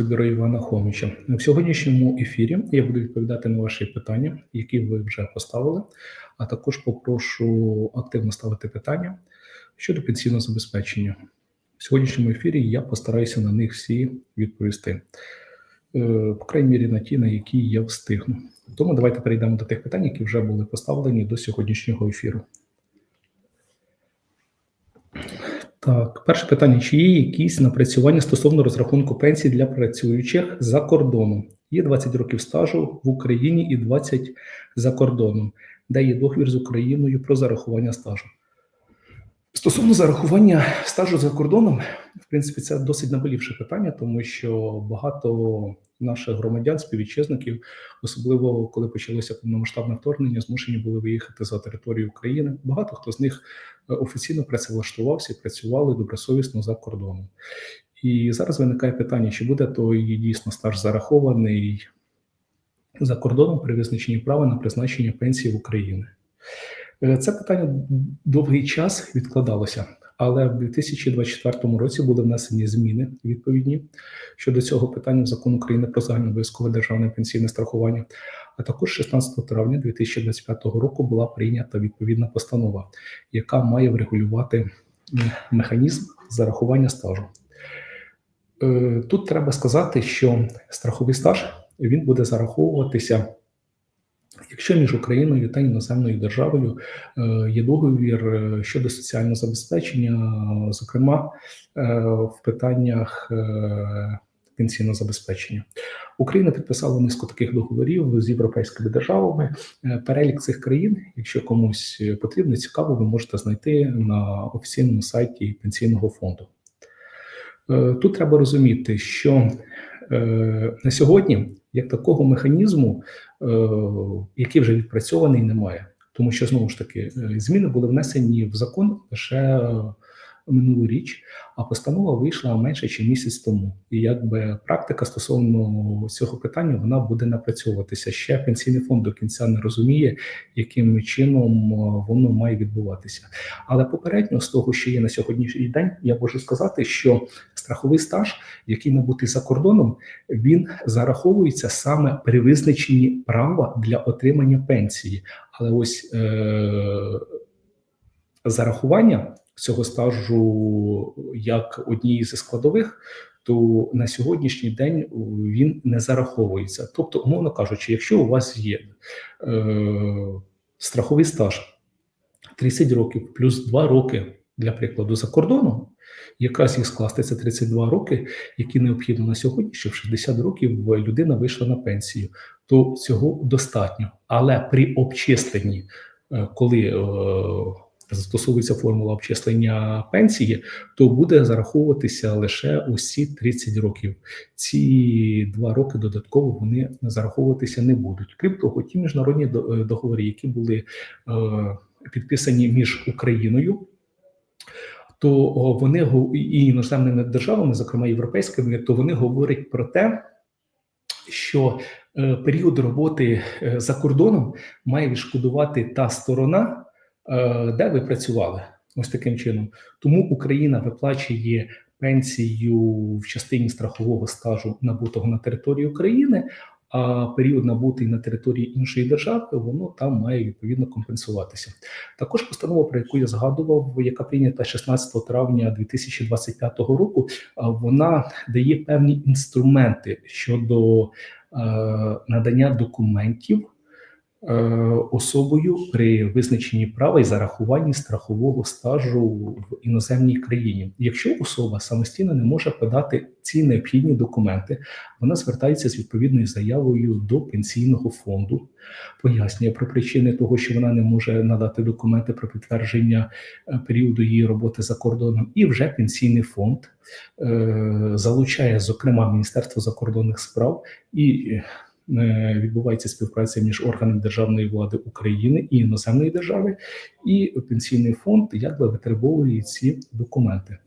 Бюро Івана Хомича. В сьогоднішньому ефірі я буду відповідати на ваші питання, які ви вже поставили. А також попрошу активно ставити питання щодо пенсійного забезпечення. В сьогоднішньому ефірі я постараюся на них всі відповісти, Е, по крайній мірі на ті, на які я встигну. Тому давайте перейдемо до тих питань, які вже були поставлені до сьогоднішнього ефіру. Так, перше питання: чи є якісь напрацювання стосовно розрахунку пенсій для працюючих за кордоном? Є 20 років стажу в Україні і 20 за кордоном, де є договір з Україною про зарахування стажу. Стосовно зарахування стажу за кордоном, в принципі, це досить наболівше питання, тому що багато наших громадян, співвітчизників, особливо коли почалося повномасштабне вторгнення, змушені були виїхати за територію України. Багато хто з них е, офіційно працевлаштувався і працювали добросовісно за кордоном. І зараз виникає питання: чи буде той дійсно стаж зарахований за кордоном при визначенні права на призначення пенсії в Україні? Е, Це питання довгий час відкладалося, але в 2024 році були внесені зміни відповідні щодо цього питання в закон України про загальнообов'язкове державне пенсійне страхування. А також 16 травня 2025 року була прийнята відповідна постанова, яка має врегулювати механізм зарахування стажу. Е, Тут треба сказати, що страховий стаж він буде зараховуватися. Якщо між Україною та іноземною державою е, є договір е, щодо соціального забезпечення, зокрема е, в питаннях пенсійного забезпечення, Україна підписала низку таких договорів з європейськими державами. Перелік цих країн, якщо комусь потрібно, цікаво, ви можете знайти на офіційному сайті пенсійного фонду. Тут треба розуміти, що на сьогодні як такого механізму, який вже відпрацьований, немає. Тому що знову ж таки е, зміни були внесені в закон лише е, минулу річ, а постанова вийшла менше ніж місяць тому. І якби практика стосовно цього питання вона буде напрацьовуватися. Ще пенсійний фонд до кінця не розуміє, яким чином е, воно має відбуватися. Але попередньо з того, що є на сьогоднішній день, я можу сказати, що страховий стаж, який набутий за кордоном, він зараховується саме при визначенні права для отримання пенсії. Але ось е- зарахування цього стажу як однієї зі складових, то на сьогоднішній день він не зараховується. Тобто, умовно кажучи, якщо у вас є е- страховий стаж 30 років плюс 2 роки, для прикладу, за кордоном, якраз їх скласти це 32 роки, які необхідно на сьогодні, щоб в 60 років людина вийшла на пенсію, то цього достатньо. Але при обчисленні, е, коли е, застосовується формула обчислення пенсії, то буде зараховуватися лише усі 30 років. Ці два роки додатково вони зараховуватися не будуть. Крім того, ті міжнародні е, договори, які були е, підписані між Україною то вони і іноземними державами, зокрема європейськими, то вони говорять про те, що е, період роботи за кордоном має відшкодувати та сторона, де ви працювали. Ось таким чином. Тому Україна виплачує пенсію в частині страхового стажу набутого на території України, а період набутий на території іншої держави, воно там має відповідно компенсуватися. Також постанова, про яку я згадував, яка прийнята 16 травня 2025 року, вона дає певні інструменти щодо е, надання документів е, особою при визначенні права і зарахуванні страхового стажу в іноземній країні. Якщо особа самостійно не може подати ці необхідні документи, вона звертається з відповідною заявою до пенсійного фонду, пояснює про причини того, що вона не може надати документи про підтвердження е, періоду її роботи за кордоном, і вже пенсійний фонд е, залучає, зокрема, Міністерство закордонних справ і. Е, Відбувається співпраця між органами державної влади України і іноземної держави, і пенсійний фонд якби витребовує ці документи.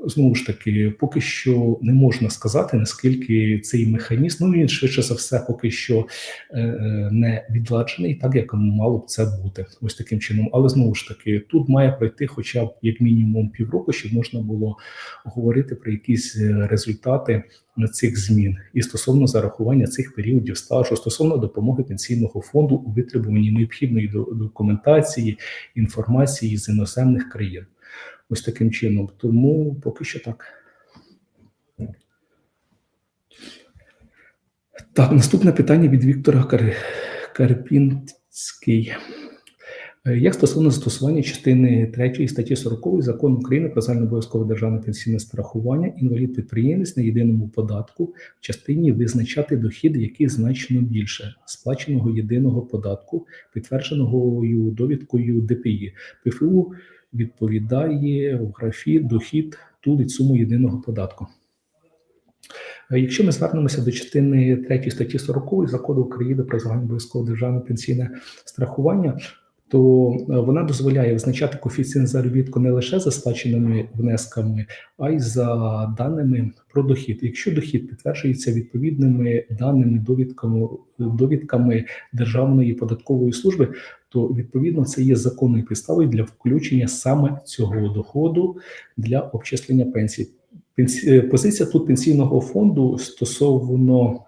Знову ж таки, поки що не можна сказати, наскільки цей механізм, ну він швидше за все, поки що е, е, не відладжений, так як мало б це бути. Ось таким чином. Але знову ж таки, тут має пройти хоча б як мінімум півроку, щоб можна було говорити про якісь результати цих змін і стосовно зарахування цих періодів стажу, стосовно допомоги пенсійного фонду у витребуванні необхідної до- документації, інформації з іноземних країн. Ось таким чином. Тому поки що так. Так, наступне питання від Віктора Кар... Карпінський. Е, Як стосовно застосування частини 3 статті 40 закону України про загальнообов'язкове державне пенсійне страхування, інвалід підприємець на єдиному податку в частині визначати дохід, який значно більше сплаченого єдиного податку, підтвердженого довідкою ДПІ. ПФУ відповідає в графі дохід тулить суму єдиного податку. Е, Якщо ми звернемося до частини 3 статті 40 закону України про загальнообов'язкове державне пенсійне страхування, то е, вона дозволяє визначати коефіцієнт заробітку не лише за сплаченими внесками, а й за даними про дохід. Якщо дохід підтверджується відповідними даними, довідками, довідками Державної податкової служби, то відповідно це є законною підставою для включення саме цього доходу для обчислення пенсії. Пенсі- е, Позиція тут пенсійного фонду стосовно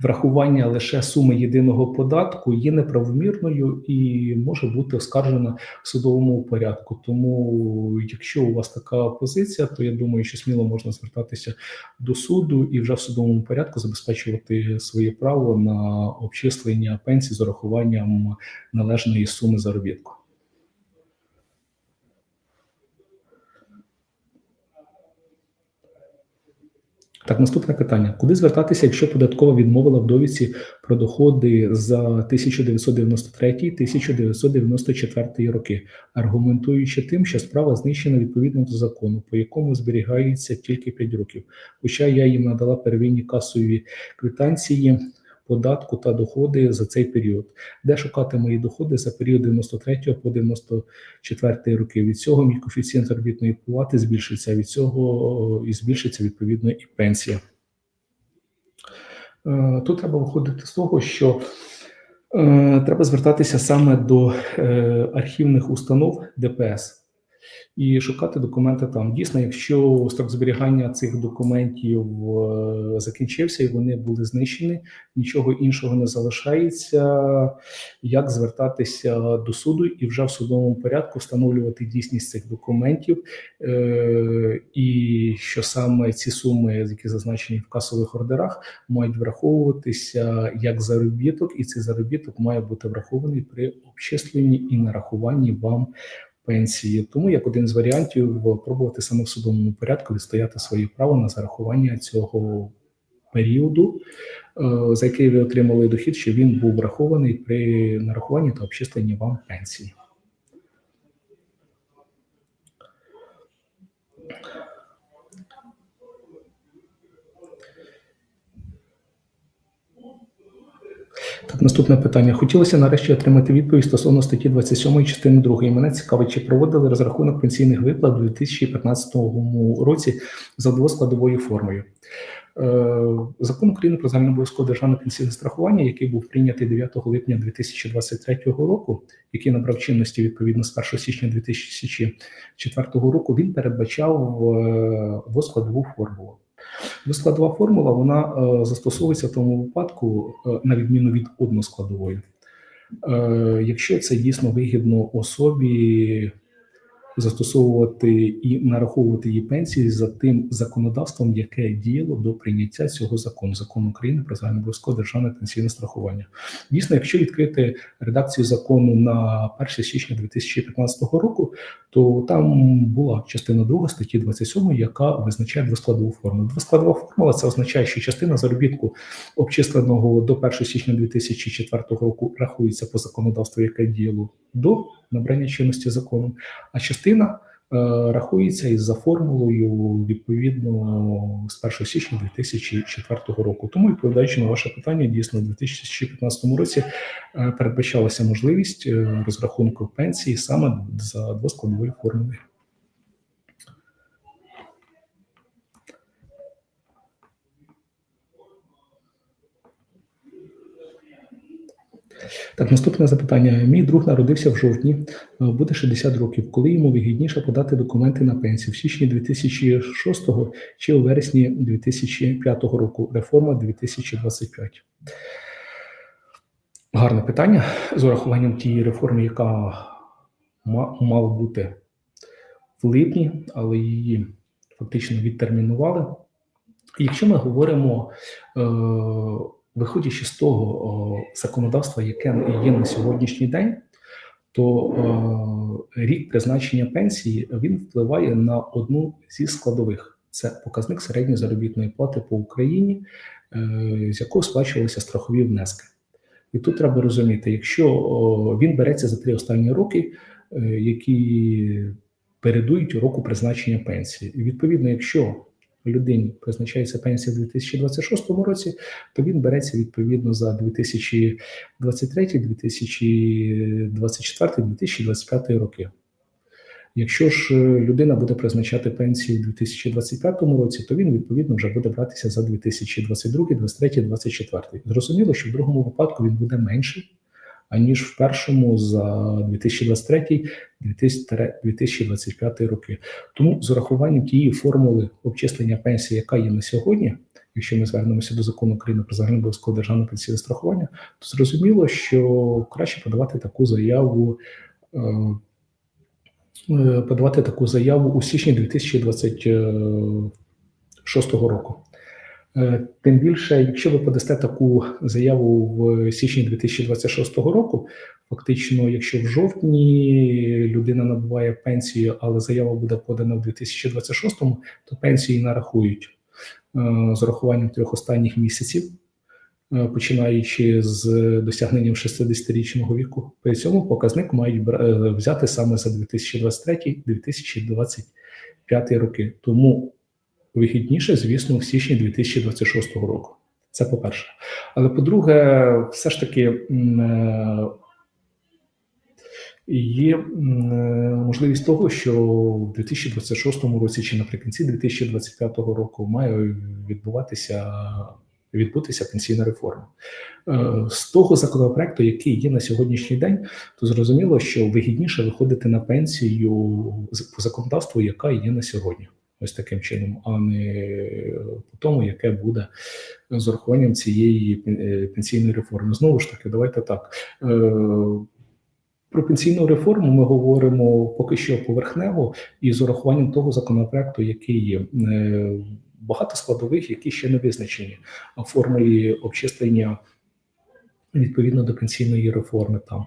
врахування лише суми єдиного податку є неправомірною і може бути оскаржена в судовому порядку. Тому, якщо у вас така позиція, то я думаю, що сміло можна звертатися до суду і вже в судовому порядку забезпечувати своє право на обчислення пенсії з урахуванням належної суми заробітку. Так, наступне питання: куди звертатися, якщо податкова відмовила в довідці про доходи за 1993-1994 роки, аргументуючи тим, що справа знищена відповідно до закону, по якому зберігається тільки 5 років. Хоча я їм надала первинні касові квитанції податку та доходи за цей період, де шукати мої доходи за період 93 по 94 роки. Від цього мій коефіцієнт заробітної плати збільшиться. Від цього і збільшиться відповідно і пенсія. Е, Тут треба виходити з того, що е, треба звертатися саме до е, архівних установ ДПС і шукати документи там. Дійсно, якщо строк зберігання цих документів е, закінчився і вони були знищені, нічого іншого не залишається, як звертатися до суду і вже в судовому порядку встановлювати дійсність цих документів, е, і що саме ці суми, які зазначені в касових ордерах, мають враховуватися як заробіток, і цей заробіток має бути врахований при обчисленні і нарахуванні вам пенсії. Тому як один з варіантів пробувати саме в судовому порядку відстояти своє право на зарахування цього періоду, е, за який ви отримали дохід, що він був врахований при нарахуванні та обчисленні вам пенсії. Так, наступне питання. Хотілося нарешті отримати відповідь стосовно статті 27 частини 2. Мене цікавить, чи проводили розрахунок пенсійних виплат у 2015 році за двоскладовою формою. Е, Закон України про загальнообов'язкове державне пенсійне страхування, який був прийнятий 9 липня 2023 року, який набрав чинності відповідно з 1 січня 2004 року, він передбачав е, двоскладову формулу. Двоскладова формула вона е, застосовується в тому випадку, е, на відміну від односкладової. Е, якщо це дійсно вигідно особі застосовувати і нараховувати її пенсії за тим законодавством, яке діяло до прийняття цього закону, закону України про загальнообов'язкове державне пенсійне страхування. Дійсно, якщо відкрити редакцію закону на 1 січня 2015 року, то там була частина 2 статті 27, яка визначає двоскладову формулу. Двоскладова формула це означає, що частина заробітку, обчисленого до 1 січня 2004 року, рахується по законодавству, яке діяло до набрання чинності закону, а частина е, рахується із за формулою відповідно з 1 січня 2004 року. Тому відповідаючи на ваше питання, дійсно у 2015 році е, передбачалася можливість е, розрахунку пенсії саме за двоскладовою формулою. Так, наступне запитання. Мій друг народився в жовтні, е, буде 60 років. Коли йому вигідніше подати документи на пенсію в січні 2006 чи у вересні 2005 року? Реформа 2025. Гарне питання з урахуванням тієї реформи, яка мала бути в липні, але її фактично відтермінували. Якщо ми говоримо, е, виходячи з того о, законодавства, яке є на сьогоднішній день, то е, рік призначення пенсії він впливає на одну зі складових. Це показник середньої заробітної плати по Україні, е, з якого сплачувалися страхові внески. І тут треба розуміти, якщо він береться за три останні роки, е, які передують року призначення пенсії. І відповідно, якщо людині призначається пенсія в 2026 році, то він береться відповідно за 2023, 2024, 2025 роки. Якщо ж е, людина буде призначати пенсію у 2025 році, то він відповідно вже буде братися за 2022, 2023, 2024. Зрозуміло, що в другому випадку він буде менший, аніж в першому за 2023 2025 роки. Тому з урахуванням тієї формули обчислення пенсії, яка є на сьогодні, якщо ми звернемося до закону України про загальнообов'язкове державне пенсійне страхування, то зрозуміло, що краще подавати таку заяву. е, е, Подавати таку заяву у січні 2026 року. Е, Тим більше, якщо ви подасте таку заяву в січні 2026 року, фактично, якщо в жовтні людина набуває пенсію, але заява буде подана в 2026, то пенсії нарахують е, з урахуванням трьох останніх місяців, е, починаючи з досягненням 60-річного віку. При цьому показник мають взяти саме за 2023-2025 роки. Тому вигідніше, звісно, в січні 2026 року. Це по-перше. Але по-друге, все ж таки е, є е, можливість того, що в 2026 році чи наприкінці 2025 року має відбуватися. Відбутися пенсійна реформа Е, з того законопроекту, який є на сьогоднішній день, то зрозуміло, що вигідніше виходити на пенсію по законодавству, яка є на сьогодні ось таким чином, а не по тому, яке буде з урахуванням цієї е, пенсійної реформи. Знову ж таки, давайте так. е, Про пенсійну реформу ми говоримо поки що поверхнево і з урахуванням того законопроекту, який є. Е, Багато складових, які ще не визначені в формулі обчислення відповідно до пенсійної реформи там.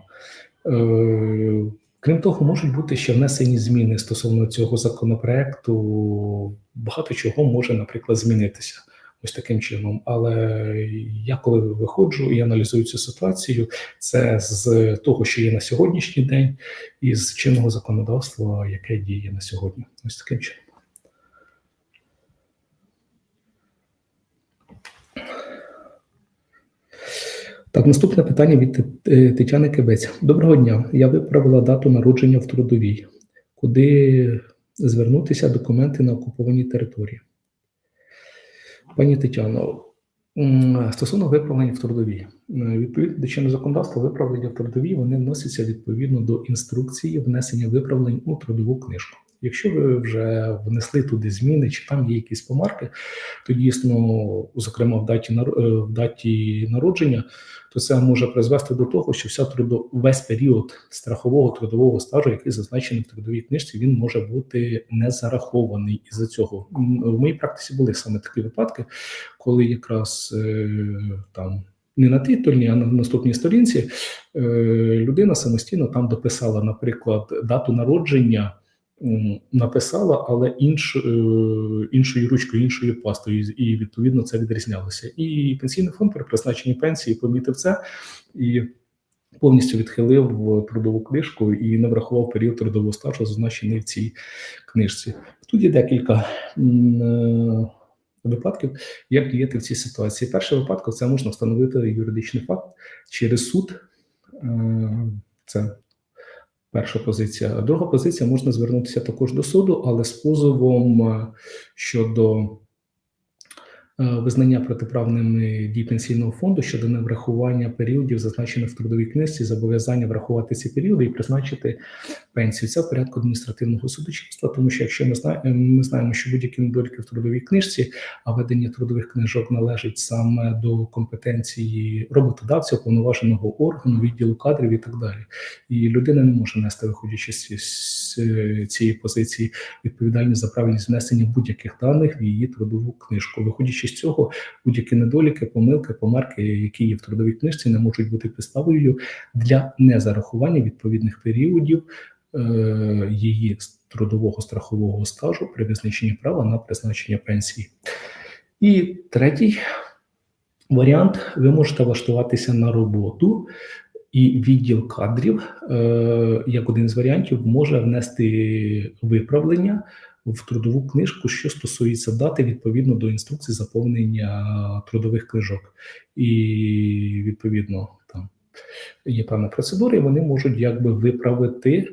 Крім того, можуть бути ще внесені зміни стосовно цього законопроекту. Багато чого може, наприклад, змінитися ось таким чином. Але я коли виходжу і аналізую цю ситуацію, це з того, що є на сьогоднішній день, і з чинного законодавства, яке діє на сьогодні. Ось таким чином. Так, наступне питання від е, Тетяни Кибець. Доброго дня. Я виправила дату народження в трудовій. Куди звернутися документи на окупованій території? Пані Тетяно, стосовно виправлення в трудовій, Е, відповідно до чинного законодавства, виправлення в трудовій вони вносяться відповідно до інструкції внесення виправлень у трудову книжку. Якщо ви вже внесли туди зміни, чи там є якісь помарки, то дійсно, зокрема в даті е, в даті народження, то це може призвести до того, що вся трудо весь період страхового трудового стажу, який зазначений в трудовій книжці, він може бути не зарахований із-за цього. В моїй практиці були саме такі випадки, коли якраз е, там. Не на титульній, а на наступній сторінці е, людина самостійно там дописала, наприклад, дату народження, написала, але інш, е, іншою ручкою, іншою пастою, і відповідно це відрізнялося. І пенсійний фонд при призначенні пенсії помітив це і повністю відхилив трудову книжку і не врахував період трудового стажу, зазначений в цій книжці. Тут є декілька. е, Випадків, як діяти в цій ситуації. Перший випадок це можна встановити юридичний факт через суд. Е, Це перша позиція. Друга позиція можна звернутися також до суду, але з позовом е, щодо визнання протиправними дій пенсійного фонду щодо неврахування періодів, зазначених в трудовій книжці, зобов'язання врахувати ці періоди і призначити пенсію. Це в порядку адміністративного судочинства, тому що якщо ми знаємо, ми знаємо, що будь-які недоліки в трудовій книжці, а ведення трудових книжок належить саме до компетенції роботодавця, повноваженого органу, відділу кадрів і так далі. І людина не може нести, виходячи з з цієї позиції, відповідальність за правильність внесення будь-яких даних в її трудову книжку. Виходячи з цього, будь-які недоліки, помилки, помарки, які є в трудовій книжці, не можуть бути підставою для незарахування відповідних періодів е, її трудового страхового стажу при визначенні права на призначення пенсії. І третій варіант: ви можете влаштуватися на роботу. І відділ кадрів, е, як один з варіантів, може внести виправлення в трудову книжку, що стосується дати відповідно до інструкції заповнення трудових книжок, і відповідно там є певна процедура, і вони можуть якби виправити.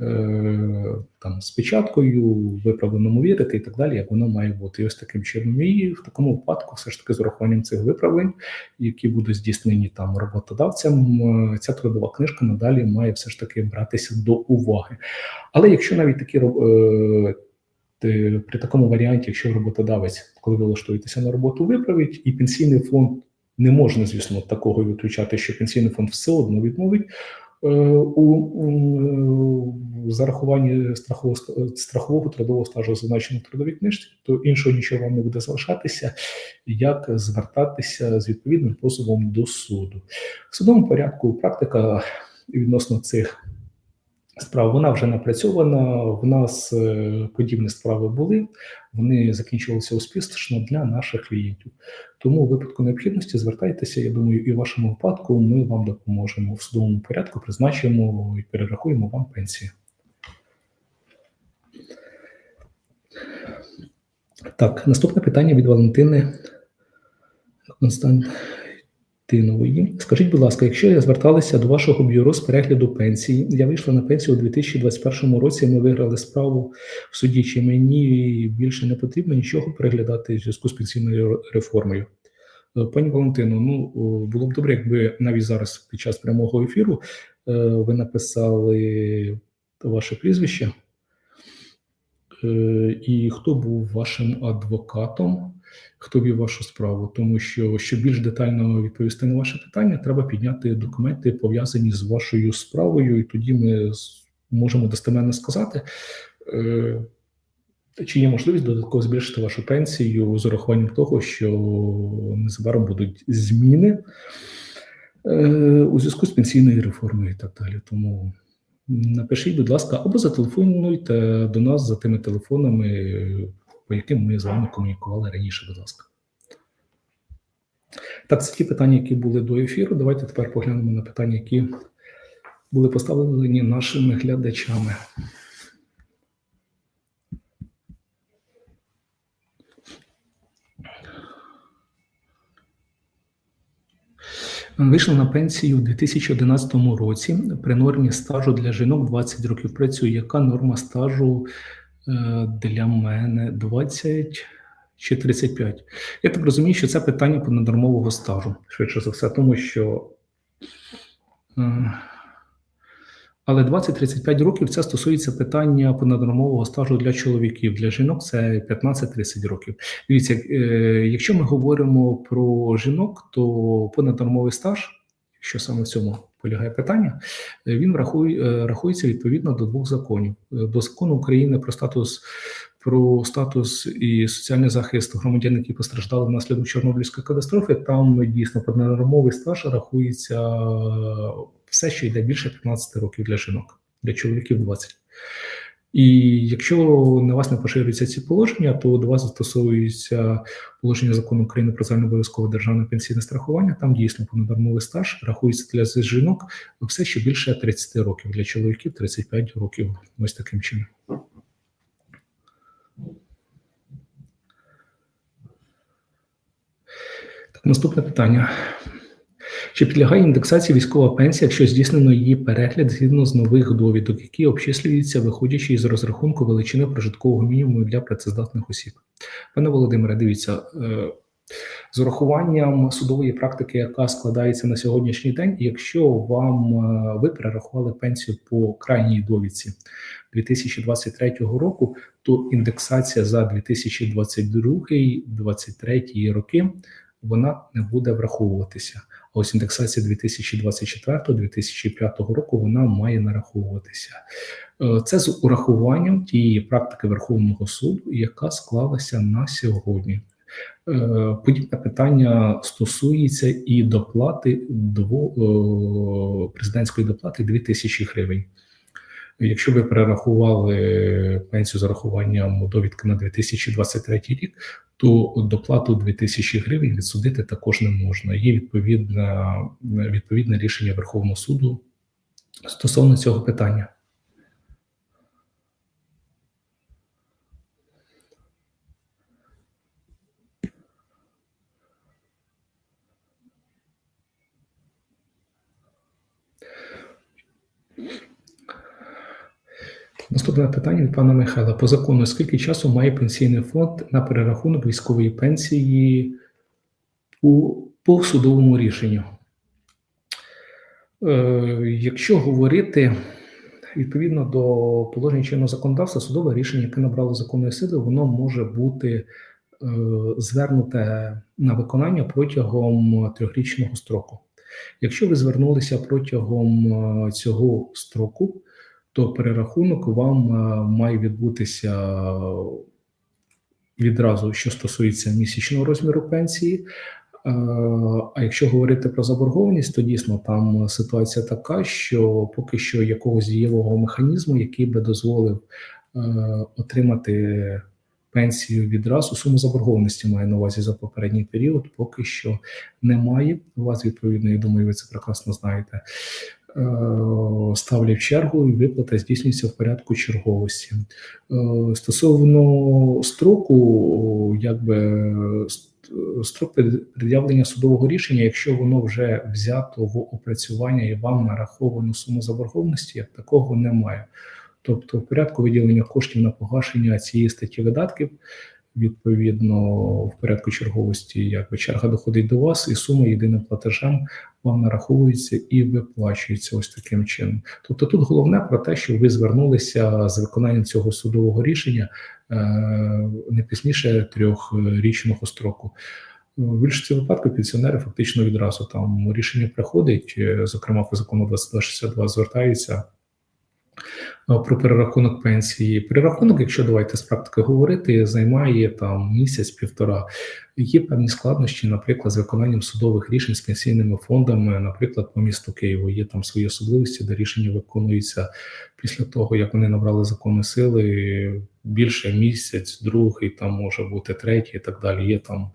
Е, там з печаткою, виправленому вірити і так далі, як воно має бути. І ось таким чином. І в такому випадку, все ж таки, з урахуванням цих виправлень, які будуть здійснені там роботодавцям, е, ця трудова книжка надалі має все ж таки братися до уваги. Але якщо навіть такі е, при такому варіанті, якщо роботодавеь, коли ви влаштуєтеся на роботу, виправить, і пенсійний фонд не можна, звісно, такого виключати, що пенсійний фонд все одно відмовить. Е, у зарахуванні страхового страхового трудового стажу зазначено в трудовій книжці, то іншого нічого вам не буде залишатися, як звертатися з відповідним позовом до суду. В судовому порядку практика відносно цих справ вона вже напрацьована. В нас е, подібні справи були, вони закінчувалися успішно для наших клієнтів. Тому у випадку необхідності звертайтеся. Я думаю, і в вашому випадку ми вам допоможемо в судовому порядку, призначимо і перерахуємо вам пенсію. Так, наступне питання від Валентини Констант. Тинової. Скажіть, будь ласка, якщо я зверталася до вашого бюро з перегляду пенсії, я вийшла на пенсію у 2021 році. Ми виграли справу в суді. Чи мені більше не потрібно нічого переглядати в зв'язку з пенсійною реформою? Е, пані Валентино, ну було б добре, якби навіть зараз під час прямого ефіру е, ви написали ваше прізвище е, і хто був вашим адвокатом хто вів вашу справу, тому що щоб більш детально відповісти на ваше питання, треба підняти документи пов'язані з вашою справою, і тоді ми можемо достеменно сказати. Е, чи є можливість додатково збільшити вашу пенсію з урахуванням того, що незабаром будуть зміни е, у зв'язку з пенсійною реформою і так далі. Тому напишіть, будь ласка, або зателефонуйте до нас за тими телефонами, по яким ми з вами комунікували раніше, будь ласка. Так, це ті питання, які були до ефіру. Давайте тепер поглянемо на питання, які були поставлені нашими глядачами. Вийшла на пенсію у 2011 році. При нормі стажу для жінок 20 років працює. Яка норма стажу для мене 20 чи 35. Я так розумію, що це питання понаднормового стажу, швидше за все, тому що. Е, але 20-35 років це стосується питання понаднормового стажу для чоловіків. Для жінок це 15-30 років. Дивіться, е, якщо ми говоримо про жінок, то понаднормовий стаж, що саме в цьому полягає питання, е, він рахує, е, рахується відповідно до двох законів: е, до закону України про статус про статус і соціальний захист громадян, які постраждали внаслідок Чорнобильської катастрофи. Там дійсно поднормовий стаж рахується все, що йде більше 15 років для жінок, для чоловіків 20. І якщо на вас не поширюються ці положення, то до вас застосовується положення закону України про загальнообов'язкове державне пенсійне страхування. Там дійсно понадормовий стаж рахується для жінок все ще більше 30 років, для чоловіків 35 років. Ось таким чином. Так, Наступне питання. Чи підлягає індексації військова пенсія, якщо здійснено її перегляд згідно з нових довідок, які обчислюються, виходячи із розрахунку величини прожиткового мінімуму для працездатних осіб? Пане Володимире, дивіться, е, З урахуванням судової практики, яка складається на сьогоднішній день, якщо вам е, ви перерахували пенсію по крайній довідці 2023 року, то індексація за 2022-2023 роки вона не буде враховуватися. Ось індексація 2024-2005 року вона має нараховуватися. Е, Це з урахуванням тієї практики Верховного суду, яка склалася на сьогодні. Е, Подібне питання стосується і доплати дво, е, президентської доплати 2000 гривень. Якщо ви перерахували пенсію з рахуванням довідки на 2023 рік, то доплату 2000 гривень відсудити також не можна. Є відповідне, відповідне рішення Верховного суду стосовно цього питання. Наступне питання від пана Михайла. По закону, скільки часу має пенсійний фонд на перерахунок військової пенсії у, по судовому рішенню? Е, якщо говорити відповідно до положень чинного законодавства, судове рішення, яке набрало законної сили, воно може бути е, звернуте на виконання протягом трьохрічного строку. Якщо ви звернулися протягом е, цього строку, то перерахунок вам е, має відбутися відразу, що стосується місячного розміру пенсії. Е, А якщо говорити про заборгованість, то дійсно там ситуація така, що поки що якогось дієвого механізму, який би дозволив е, отримати пенсію відразу, суму заборгованості має на увазі за попередній період, поки що немає. У вас відповідно, я думаю, ви це прекрасно знаєте. Е, Ставлять чергу і виплата здійснюється в порядку черговості. Е, Стосовно строку, якби строк пред'явлення судового рішення, якщо воно вже взято в опрацювання і вам нараховано суму заборгованості, як такого немає. Тобто, в порядку виділення коштів на погашення цієї статті видатків, відповідно, в порядку черговості, якби черга доходить до вас, і сума єдиним платежем вам нараховується і виплачується ось таким чином. Тобто, тут головне про те, що ви звернулися з виконанням цього судового рішення е, не пізніше трьохрічного строку. В більшості випадків пенсіонери фактично відразу там рішення приходить, е, зокрема по закону 2262 звертаються про перерахунок пенсії. Перерахунок, якщо давайте з практики говорити, займає там місяць-півтора. Є певні складнощі, наприклад, з виконанням судових рішень з пенсійними фондами, наприклад, по місту Києву. Є там свої особливості, де рішення виконуються після того, як вони набрали законні сили. Більше місяць, другий, там може бути третій, і так далі. Є там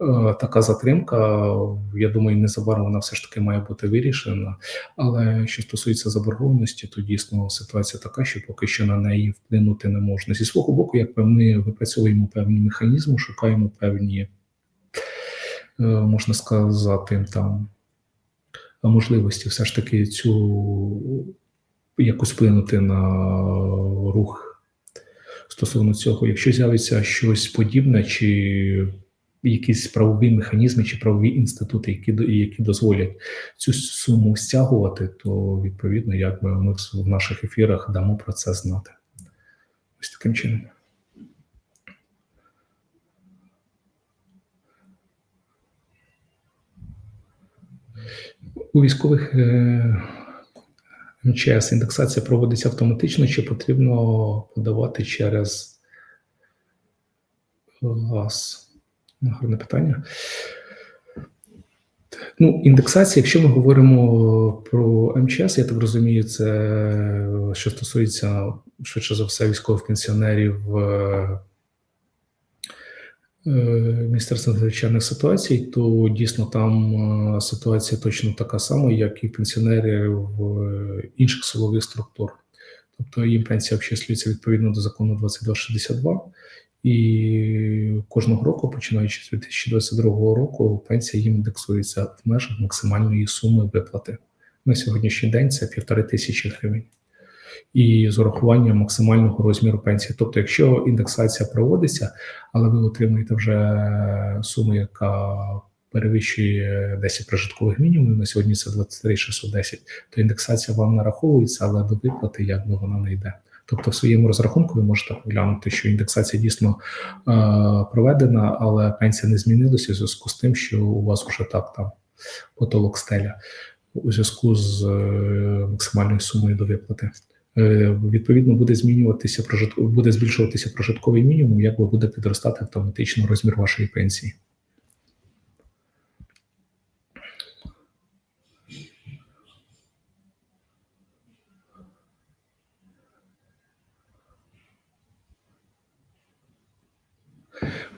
е, така затримка. Я думаю, незабаром вона все ж таки має бути вирішена. Але що стосується заборгованості, то дійсно ситуація така, що поки що на неї вплинути не можна. Зі свого боку, якби ми випрацьовуємо певні механізми, шукаємо певні, е, можна сказати, там можливості все ж таки цю якось вплинути на рух стосовно цього. Якщо з'явиться щось подібне, чи якісь правові механізми чи правові інститути, які які дозволять цю суму стягувати, то відповідно, якби ми в в наших ефірах дамо про це знати. Ось таким чином. У військових е, МЧС індексація проводиться автоматично, чи потрібно подавати через вас? Гарне питання. Ну, індексація, якщо ми говоримо про МЧС, я так розумію, це що стосується швидше за все військових пенсіонерів е, е, Міністерства надзвичайних ситуацій, то дійсно там е, ситуація точно така сама, як і пенсіонерів інших силових структур. Тобто їм пенсія обчислюється відповідно до закону 2262, і кожного року, починаючи з 2022 року, пенсія їм індексується в межах максимальної суми виплати. На сьогоднішній день це півтори тисячі гривень. і з урахуванням максимального розміру пенсії. Тобто, якщо індексація проводиться, але ви отримуєте вже суму, яка перевищує 10 прожиткових мінімумів, на сьогодні це 23 610, то індексація вам нараховується, але до виплати якби вона не йде. Тобто, в своєму розрахунку ви можете поглянути, що індексація дійсно е, проведена, але пенсія не змінилася в зв'язку з тим, що у вас вже так там потолок стеля у зв'язку з е, максимальною сумою до виплати. Е, Відповідно, буде змінюватися прожит... буде збільшуватися прожитковий мінімум, як буде підростати автоматично розмір вашої пенсії.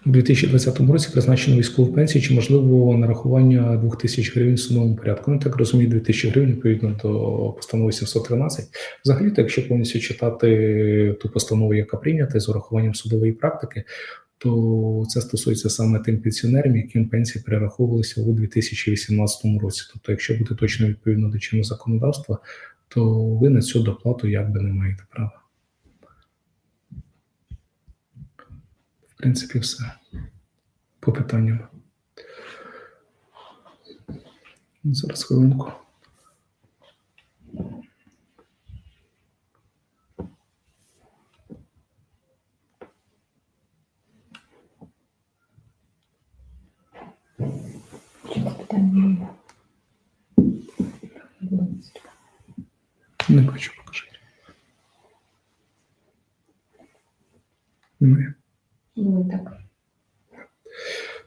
У 2020 році призначено військову пенсію чи можливо нарахування 2000 гривень в судовому порядку. Ну так розумію, 2000 гривень відповідно до постанови 713. Взагалі, то якщо повністю читати ту постанову, яка прийнята з урахуванням судової практики, то це стосується саме тим пенсіонерам, яким пенсії перераховувалися у 2018 році. Тобто, якщо буде точно відповідно до чинного законодавства, то ви на цю доплату якби не маєте права. В принципі, все по питанням. Зараз хвилинку. Не бачу, покажіть. Немає. Ну, так.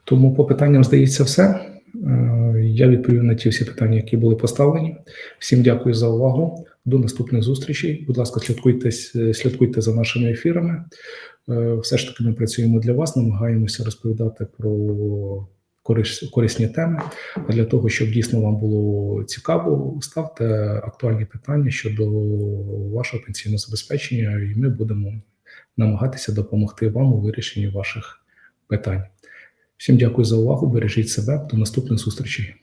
Тому по питанням здається все. Е, Я відповів на ті всі питання, які були поставлені. Всім дякую за увагу. До наступних зустрічей. Будь ласка, слідкуйте, слідкуйте за нашими ефірами. Е, Все ж таки ми працюємо для вас, намагаємося розповідати про корисні теми. А для того, щоб дійсно вам було цікаво, ставте актуальні питання щодо вашого пенсійного забезпечення, і ми будемо намагатися допомогти вам у вирішенні ваших питань. Всім дякую за увагу. Бережіть себе. До наступних зустрічей.